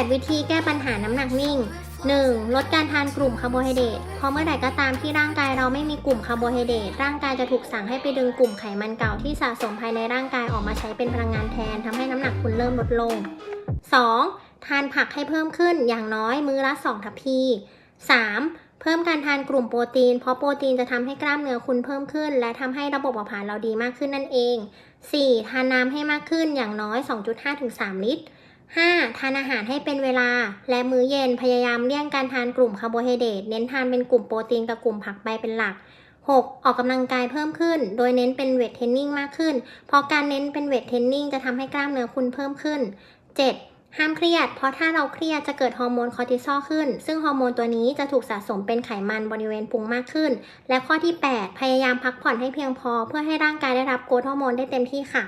8 วิธีแก้ปัญหาน้ำหนักนิ่ง 1. ลดการทานกลุ่มคาร์โบไฮเดรตเพราะเมื่อใดก็ตามที่ร่างกายเราไม่มีกลุ่มคาร์โบไฮเดรตร่างกายจะถูกสั่งให้ไปดึงกลุ่มไขมันเก่าที่สะสมภายในร่างกายออกมาใช้เป็นพลังงานแทนทำให้น้ำหนักคุณเริ่มลดลง 2. ทานผักให้เพิ่มขึ้นอย่างน้อยมื้อละ 2 ทัพพี 3. เพิ่มการทานกลุ่มโปรตีน เพราะโปรตีนจะทำให้กล้ามเนื้อคุณเพิ่มขึ้น และทำให้ระบบเผาผลาญเราดีมากขึ้นนั่นเอง 4. ทานน้ำให้มากขึ้นอย่างน้อย 2.5-3 ลิตร 5. ทานอาหารให้เป็นเวลา และมื้อเย็นพยายามเลี่ยงการทานกลุ่มคาร์โบไฮเดรตเน้นทานเป็นกลุ่มโปรตีนกับกลุ่มผักใบเป็นหลัก 6. ออกกำลังกายเพิ่มขึ้น โดยเน้นเป็นเวทเทรนนิ่งมากขึ้น เพราะการเน้นเป็นเวทเทรนนิ่งจะทำให้กล้ามเนื้อคุณเพิ่มขึ้น 7. ห้ามเครียด เพราะถ้าเราเครียดจะเกิดฮอร์โมนคอร์ติซอลขึ้น ซึ่งฮอร์โมนตัวนี้จะถูกสะสมเป็นไขมันบริเวณพุงมากขึ้น และข้อที่ 8 พยายามพักผ่อนให้เพียงพอ เพื่อให้ร่างกายได้รับโกรทฮอร์โมนได้เต็มที่ค่ะ